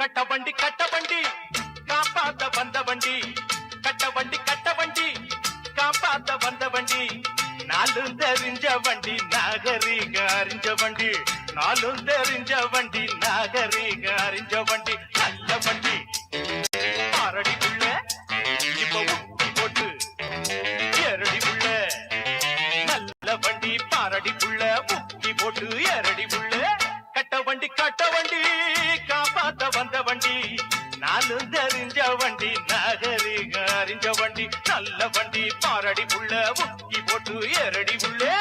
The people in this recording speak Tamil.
కట్టబండి కట్టబండి కాపాత బందబండి நாளும் தெரிஞ்ச வண்டி நாகரீக அறிஞ்ச வண்டி. நாளும் தெரிஞ்ச வண்டி நாகரீக அறிஞ்ச வண்டி. நல்ல வண்டி. பாரடி இப்ப உப்பி போட்டு. எரடி நல்ல வண்டி. பாரடி உள்ள போட்டு எரடி கட்ட வண்டி கட்ட வண்டி காப்பாத்த வந்த வண்டி. நானும் வண்டி நல்ல வண்டி பாரடி உள்ள முக்கி போட்டு எரடி உள்ளே.